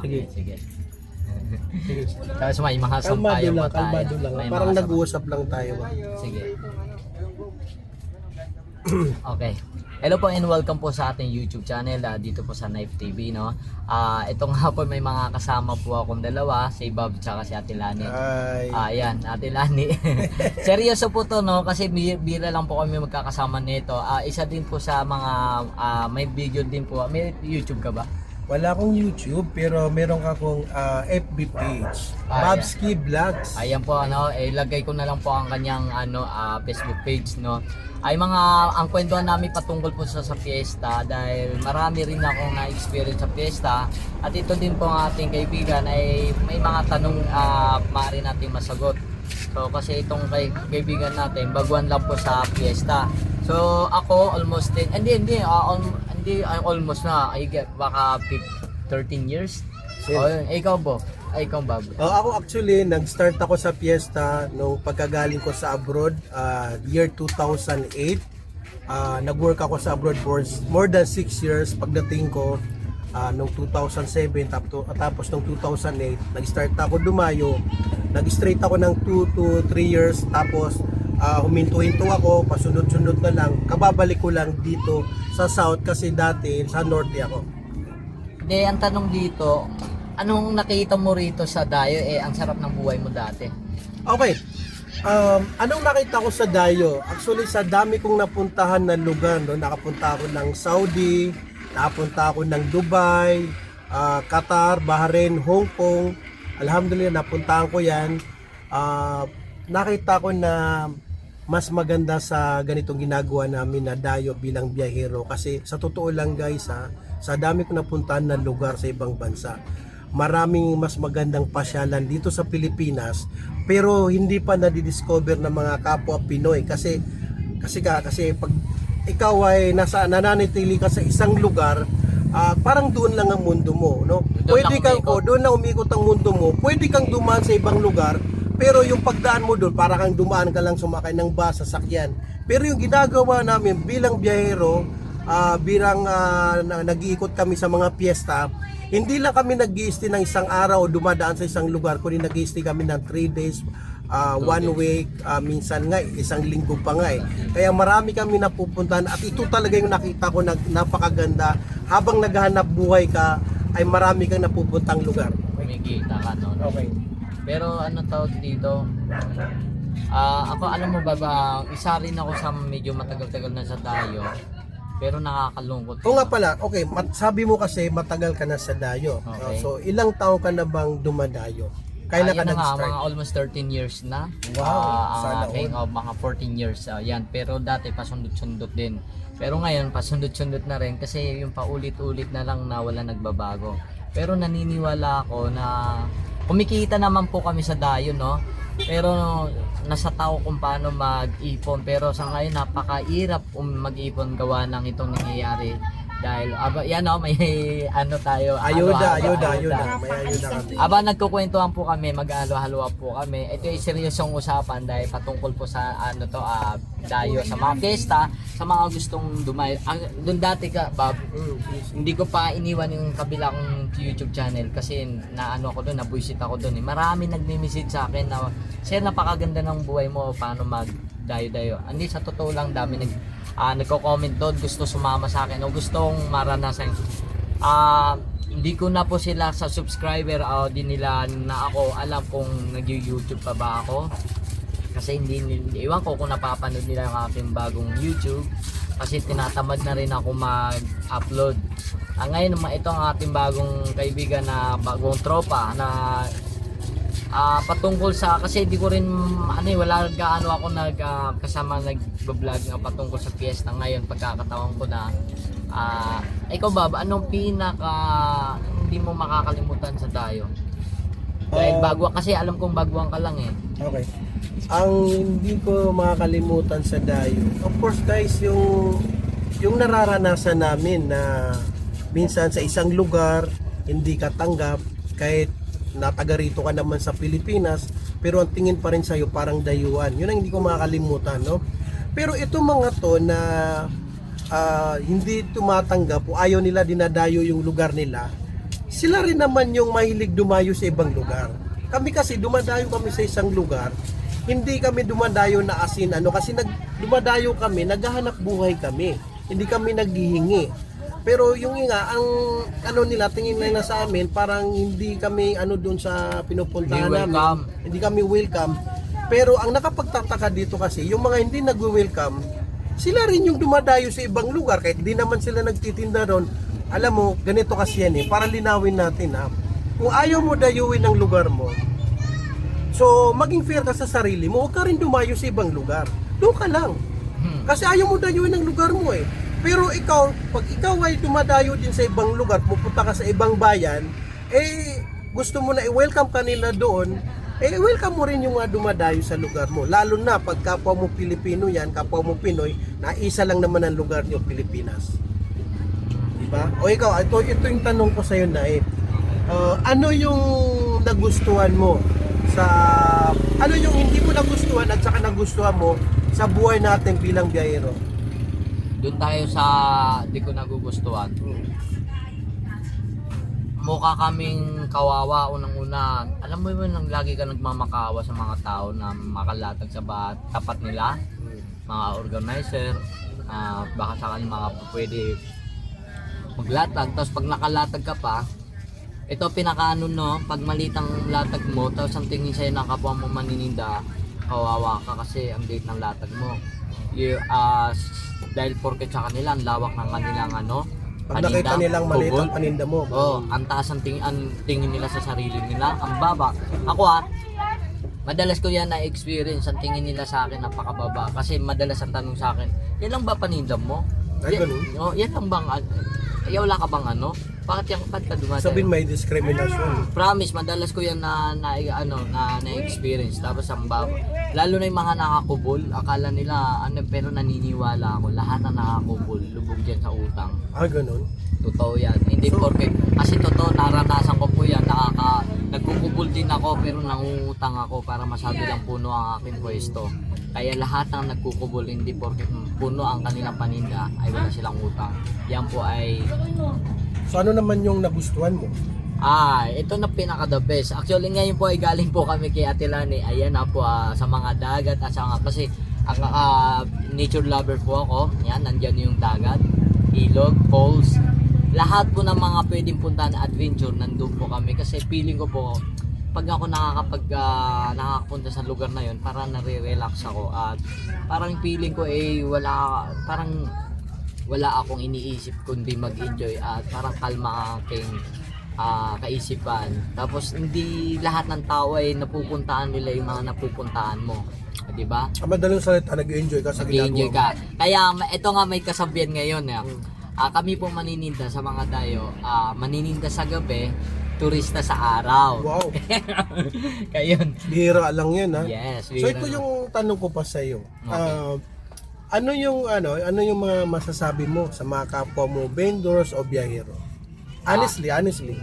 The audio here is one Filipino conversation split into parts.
Sige. sige. sige. Tapos may mga Kalmado sampayan lang, tayo. kalmado lang. May Parang nag-uusap lang tayo. ba? Sige. okay. Hello po and welcome po sa ating YouTube channel ah, dito po sa Knife TV no. Ah, ito nga po may mga kasama po akong dalawa, si Bob tsaka si Ate Lani. Ay, Ah, yan, Ate Lani. Seryoso po to no kasi bi- bira lang po kami magkakasama nito. Ah, isa din po sa mga ah, may video din po. May YouTube ka ba? Wala akong YouTube pero meron akong ah, FB page. Ah, Babski Vlogs. Ayan po ano, eh, ilagay ko na lang po ang kanyang ano ah, Facebook page no. Ay mga ang kwentuhan namin patungkol po sa sa fiesta dahil marami rin akong na-experience sa fiesta at ito din po ang ating kaibigan ay may mga tanong ah, maaari natin masagot. So kasi itong kay, kaibigan natin baguhan lang po sa fiesta. So ako almost 10 hindi hindi ah, al- hindi ah, almost na I get baka 15, 13 years. Same. Oh, yun. ikaw bo. Ay, ikaw Bob. Oh, ako actually, nag-start ako sa fiesta nung pagkagaling ko sa abroad, ah, year 2008. Ah, nag-work ako sa abroad for more than 6 years. Pagdating ko, ah, nung 2007, tapos, tapos nung 2008, nag-start ako dumayo. Nag-straight ako ng 2 to 3 years. Tapos, ah, huminto-hinto ako, pasunod-sunod na lang. Kababalik ko lang dito sa South kasi dati sa Norte ako. Hindi, ang tanong dito, anong nakita mo rito sa Dayo? Eh, ang sarap ng buhay mo dati. Okay. Um, anong nakita ko sa Dayo? Actually, sa dami kong napuntahan na lugar, no? nakapunta ako ng Saudi, nakapunta ako ng Dubai, ah, Qatar, Bahrain, Hong Kong. Alhamdulillah, napuntahan ko yan. Ah, nakita ko na mas maganda sa ganitong ginagawa namin na dayo bilang biyahero kasi sa totoo lang guys ha, sa dami ko napuntahan na lugar sa ibang bansa maraming mas magandang pasyalan dito sa Pilipinas pero hindi pa nadidiscover ng mga kapwa Pinoy kasi kasi ka kasi pag ikaw ay nasa nananatili ka sa isang lugar ah, parang doon lang ang mundo mo no? Doon pwede kang umikot. oh, doon na umikot ang mundo mo. Pwede kang dumaan sa ibang lugar pero yung pagdaan mo doon para kang dumaan ka lang sumakay ng bus sasakyan pero yung ginagawa namin bilang biyahero ah, bilang ah, na- nag-iikot kami sa mga piyesta hindi lang kami nag ng isang araw o dumadaan sa isang lugar kundi nag kami ng 3 days ah, one week ah, minsan nga isang linggo pa nga eh kaya marami kami napupuntahan at ito talaga yung nakita ko na napakaganda habang naghahanap buhay ka ay marami kang napupuntang lugar Kumikita ka, no? okay Pero ano tawag dito? Ah, ako alam mo ba ba, isa rin ako sa medyo matagal-tagal na sa Dayo. Pero nakakalungkot. O nga pala, okay, mat- sabi mo kasi matagal ka na sa dayo. Okay. So, ilang taon ka na bang dumadayo? Kailan ka na nga, nag-start? mga almost 13 years na. Wow, Ah, sana ang aking, all. oh, mga 14 years. ah, yan. Pero dati pasundot-sundot din. Pero ngayon, pasundot-sundot na rin kasi yung paulit-ulit na lang na wala nagbabago. Pero naniniwala ako na kumikita naman po kami sa dayo, no? Pero nasa tao kung paano mag-ipon. Pero sa ngayon, napakahirap um, mag-ipon gawa ng itong nangyayari. Dahil, aba, yan o, may ano tayo. Ayuda, halo-halo, ayuda, ayuda. May ayuda kami. Aba nagkukwentuhan po kami, mag-halo-halo po kami. Ito ay seryosong usapan dahil patungkol po sa ano to, ah, dayo sa mga fiesta, sa mga gustong dumayo. Ang doon dati ka, Bob, Mm, hindi ko pa iniwan yung kabilang YouTube channel kasi naano ako doon, nabuisit ako doon. Eh. Marami nagme-message sa akin na, Sir, napakaganda ng buhay mo, paano mag dayo-dayo. Hindi sa totoo lang dami nag ah, nagko-comment doon, gusto sumama sa akin o gustong maranasan. Ah, hindi ko na po sila sa subscriber o di nila na ako alam kung nag-YouTube pa ba ako. Kasi hindi, hindi iwan ko kung napapanood nila yung aking bagong YouTube kasi tinatamad na rin ako mag-upload. Ah, ngayon ma- ito ang ating bagong kaibigan na bagong tropa na ah patungkol sa kasi di ko rin ano eh, wala gaano ako nag ah, kasama nag-vlog nga patungkol sa fiesta ngayon pagkakataon ko na ah ikaw ba anong pinaka hindi mo makakalimutan sa dayo? Dahil Ah, bago kasi alam kong baguhan ka lang eh. Okay. Ang hindi ko makakalimutan sa dayo, of course guys, yung yung nararanasan namin na minsan sa isang lugar hindi ka tanggap kahit nataga rito ka naman sa Pilipinas pero ang tingin pa rin sa'yo parang dayuhan yun ang hindi ko makakalimutan no pero ito mga to na ah, hindi tumatanggap o ayaw nila dinadayo yung lugar nila sila rin naman yung mahilig dumayo sa ibang lugar. Kami kasi dumadayo kami sa isang lugar, hindi kami dumadayo na asin ano kasi nag dumadayo kami, naghahanap buhay kami. Hindi kami naghihingi. Pero yung nga ang ano nila tingin nila sa amin parang hindi kami ano doon sa pinupuntahan Hindi namin. Hindi kami welcome. Pero ang nakapagtataka dito kasi yung mga hindi nagwe-welcome sila rin yung dumadayo sa ibang lugar kahit di naman sila nagtitinda doon. Alam mo, ganito kasi yan eh, para linawin natin ha. Kung ayaw mo dayuin ang lugar mo, so maging fair ka sa sarili mo, huwag ka rin dumayo sa ibang lugar. Doon ka lang. Hmm. Kasi ayaw mo dayuin ang lugar mo eh. Pero ikaw, pag ikaw ay dumadayo din sa ibang lugar, pupunta ka sa ibang bayan, eh gusto mo na i-welcome ka nila doon, eh welcome mo rin yung mga dumadayo sa lugar mo. Lalo na pag kapwa mo Pilipino yan, kapwa mo Pinoy, na isa lang naman ang lugar niyo, Pilipinas. Diba? O ikaw, ito, ito yung tanong ko sa'yo na eh. Uh, ano yung nagustuhan mo sa ano yung hindi mo nagustuhan at saka nagustuhan mo sa buhay natin bilang biyahero? Doon tayo sa di ko nagugustuhan. Mukha kaming kawawa unang-una. Alam mo yun, nang lagi ka nagmamakawa sa mga tao na makalatag sa ba tapat nila, mga organizer, ah, baka sakali mga pwede maglatag. Tapos pag nakalatag ka pa, ito pinakaano no, pag malitang latag mo, tapos ang tingin sa'yo ng kapwa mo manininda, kawawa ka kasi ang date ng latag mo. Ah, dahil porket sa kanila, ang lawak ng kanilang ano, Pag nakita nilang maliit ang paninda mo. Oo, ang taas ang tingin, ang tingin nila sa sarili nila, ang baba. Ako ah, madalas ko yan na-experience, ang tingin nila sa akin napakababa. Kasi madalas ang tanong sa akin, yan lang ba panindam mo? Ay, ganun? Oh, yan lang bang, an- ay, wala ka bang ano? Bakit yan, bakit ka dumadaan? Sabihin may discrimination. Promise, madalas ko yan na, na ano, na, na-experience. Tapos ang baba. Lalo na yung mga nakakubol, akala nila, ano, pero naniniwala ako, lahat na nakakubol, lubog dyan sa utang. Ah, ganun. Totoo yan. Hindi So- porke kasi totoo naranasan ko po yan. Nakaka nagkukubol din ako pero nangungutang ako para masabi lang puno ang aking pwesto. Kaya lahat ng nagkukubol hindi porke puno ang kanilang paninda ay wala silang utang. Yan po ay So ano naman yung nagustuhan mo? Ah, ito na pinaka the best. Actually ngayon po ay galing po kami kay Ate Lani. Ayan na po ah, sa mga dagat at sa mga kasi ang ah, nature lover po ako. Yan, nandiyan yung dagat, ilog, falls. Lahat po ng mga pwedeng puntahan na adventure nandun po kami kasi feeling ko po pag ako nakakapag ah, nakakapunta sa lugar na yon parang nare-relax ako at parang feeling ko eh wala parang wala akong iniisip kundi mag-enjoy at parang kalma ang aking ah, kaisipan. Tapos hindi lahat ng tao ay napupuntahan nila yung mga napupuntahan mo. 'Di ba? Ang madaling salita, nag-enjoy ka sa Nag-enjoy ginagawa mo. ka. Kaya ito nga may kasabihan ngayon eh. Ah, kami po manininda sa mga dayo, ah, manininda sa gabi, turista sa araw. Wow, Kaya yun. bihira lang yun ha. Yes. So ito yung tanong ko pa sa iyo. Ah, ano yung ano, ano yung mga masasabi mo sa mga kapwa mo vendors o biyahero? Honestly, honestly.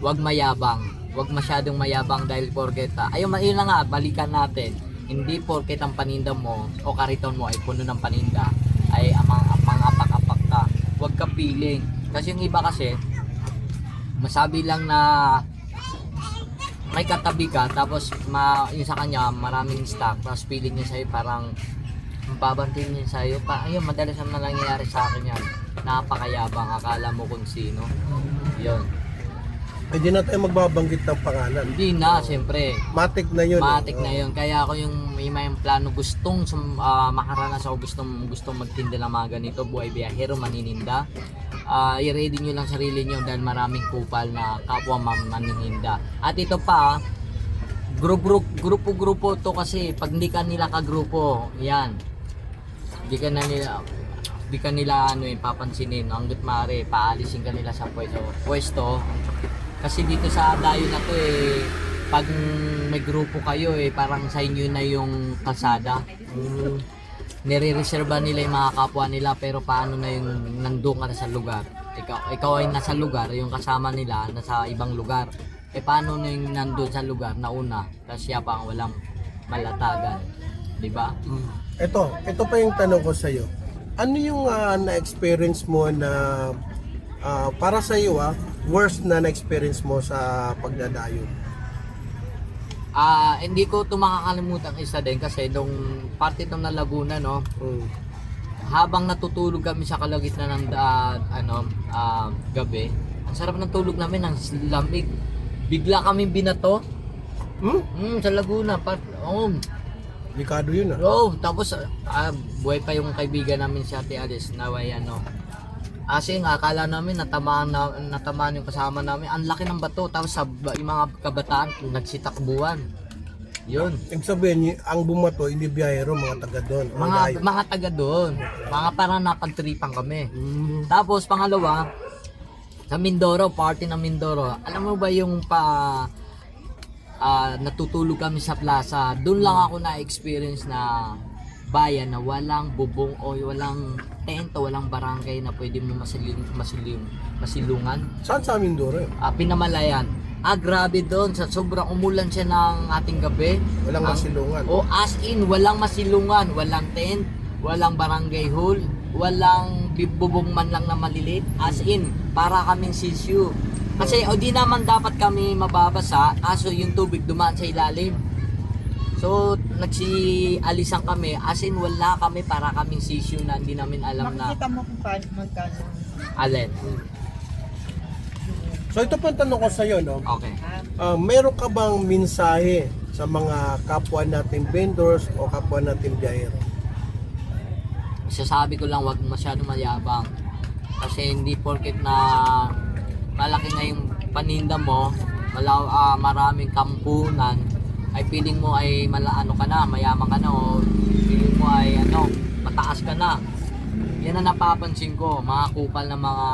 Huwag mayabang. Huwag masyadong mayabang dahil porket ah, ayun, ayun na nga, balikan natin. Hindi porket ang paninda mo o kariton mo ay puno ng paninda ay amang amang apak-apak ka. Huwag ka piling. Kasi yung iba kasi masabi lang na may katabi ka tapos ma, yung sa kanya maraming stock tapos feeling niya sa'yo parang babantin niya sa'yo. Pa ayun madalas ang nangyayari sa akin yan. Napakayabang. Akala mo kung sino. Yun. Hindi na tayo magbabanggit ng pangalan. hindi na siyempre. Matik na yun. eh. matik na yun. Kaya ako yung may may plano gustong sum, ah, makaranas ako gustong gustong magtinda ng mga ganito. Buhay biyahero manininda. Ah, i-ready nyo lang sarili nyo dahil maraming kupal na kapwa man manininda. At ito pa grupo grupo grupo to kasi pag hindi ka nila kagrupo yan hindi ka na nila hindi ka nila ano eh, papansinin hanggat maaari paalisin ka nila sa pwesto pwesto. Kasi dito sa dayo na to eh pag may grupo kayo eh parang sa inyo na yung kalsada. Mm, nire-reserva nila yung mga kapwa nila pero paano na yung nandun ka na sa lugar? Ikaw, ikaw ay nasa lugar yung kasama nila nasa ibang lugar. Eh paano na yung nandun sa lugar na una tapos siya pa ang walang malatagan? Di ba Ito, ito pa yung tanong ko sa iyo. Ano yung ah, na-experience mo na ah, para sa iyo ah, worst na na-experience mo sa pagdadayo? Ah, hindi ko ito makakalimutan isa din kasi nung parte itong na Laguna, no, Mm. habang natutulog kami sa kalagitnaan ng ah, ano, ah, gabi, ang sarap ng tulog namin, ang lamig. Bigla kami binato. Hmm? Hmm, sa Laguna, part, oh, Delikado yun ah. oh, tapos ah, buhay pa yung kaibigan namin si Ate Alice, naway ano. Kasi nga, akala namin natamaan, na, natamaan yung kasama namin. Ang laki ng bato, tapos sa, yung mga kabataan, nagsitakbuhan. Yun. Ibig sabihin, y- ang bumato, hindi biyahero, mga taga doon. Mga, layo. mga taga doon. Mga parang napagtripan kami. Mm. Tapos pangalawa, sa Mindoro, party ng Mindoro. Alam mo ba yung pa ah, natutulog kami sa plaza, doon lang ako na-experience na bayan na walang bubong o walang tent o walang barangay na pwede mo masilung, masilung, masilungan. Saan sa amin Doro yun? Ah, pinamalayan. Ah, grabe doon. Sa sobrang umulan siya ng ating gabi. Walang Ang- masilungan. o as in, walang masilungan, walang tent, walang barangay hall, walang bubong man lang na maliliit. As in, para kaming sisyo. Kasi o di naman dapat kami mababasa, kaso yung tubig dumaan sa ilalim. So, nagsialisan kami, as in wala kami para kaming sisyo na hindi namin alam na Makikita mo kung paano magkano. alin. So ito po ang tanong ko sa iyo, no? Okay. Ah, Ah, meron ka bang mensahe sa mga kapwa nating vendors o kapwa nating biyahero? sasabi ko lang wag masyado mayabang kasi hindi porket na malaki na yung paninda mo malaw, ah, maraming kampunan ay feeling mo ay mala, ano ka na mayaman ka na o feeling mo ay ano mataas ka na yan ang napapansin ko mga kupal na mga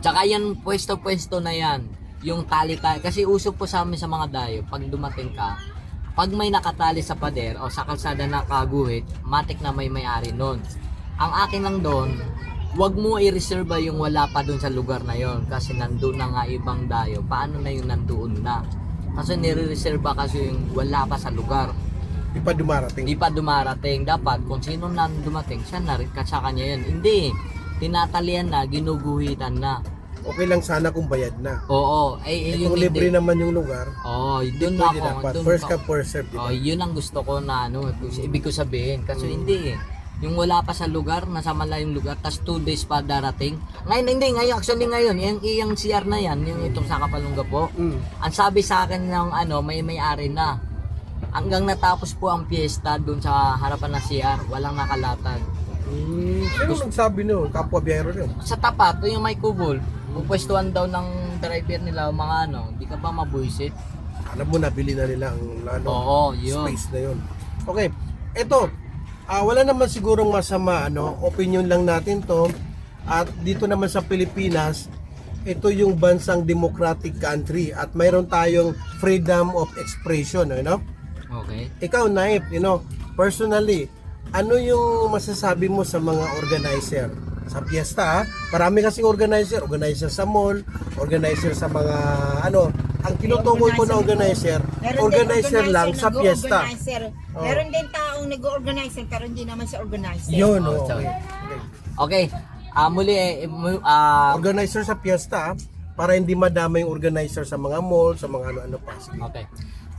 tsaka yan pwesto-pwesto na yan yung tali tali kasi uso po sa amin sa mga dayo pag dumating ka pag may nakatali sa pader o sa kalsada na kaguhit, matik na may may-ari nun. Ang akin lang doon, wag mo i-reserve yung wala pa doon sa lugar na yon kasi nandun na nga ibang dayo. Paano na yung nandoon na? Kasi nire-reserve kasi yung wala pa sa lugar. Di pa dumarating. Hindi pa dumarating. Dapat kung sino na dumating, siya na rin sa kanya yun. Hindi. Tinatalian na, ginuguhitan na. Okay lang sana kung bayad na. Oo. Eh, Eh, yun kung libre hindi. naman yung lugar, Oo, doon pwede ako. dapat. doon First come, first serve. di ba? Oh, yun ang gusto ko na ano, ibig ko sabihin. Kasi Mm. hindi eh. Yung wala pa sa lugar, nasa malayong lugar, tas 2 days pa darating. Ngayon, hindi, ngayon, actually ngayon, yung, yung CR na yan, yung itong sa Kapalungga po, Mm. ang sabi sa akin ng ano, may may-ari na. Hanggang natapos po ang piyesta doon sa harapan ng CR, walang nakalatag. Mm. Sino nagsabi nun? Kapwa biyahero yun. Sa tapat, yung may kubol, pupwestuhan daw ng driver nila, mga ano, di ka ba mabuisit? Alam mo, nabili na nila ang ano, Oo, yun. space na yun. Okay, eto, ah, wala naman sigurong masama, ano, opinion lang natin to. At dito naman sa Pilipinas, ito yung bansang democratic country at mayroon tayong freedom of expression, you know? Okay. Ikaw, Naip, you know, personally, ano yung masasabi mo sa mga organizer? Sa piyesta, ha? marami kasing organizer, organizer sa mall, organizer sa mga, ano, ang tinutukoy ko na organizer, din organizer lang sa piyesta. Oh. Meron din taong nag-organizer pero hindi naman siya organizer. Yun, Oh, oh, okay. Okay. Ah, muli eh, mu- ah, Organizer sa piyesta, ha? para hindi madama yung organizer sa mga mall, sa mga ano-ano pa. Sige. Okay.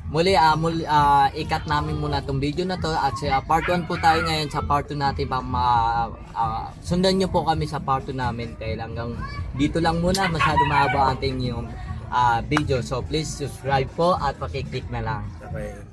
Muli, ah, muli ah, ikat namin muna tong video na to at sa part 1 po tayo ngayon sa part 2 natin pa ma, ah, sundan nyo po kami sa part 2 namin kaya hanggang dito lang muna masyado mahaba ang ating yung ah, video so please subscribe po at pakiclick na lang Okay.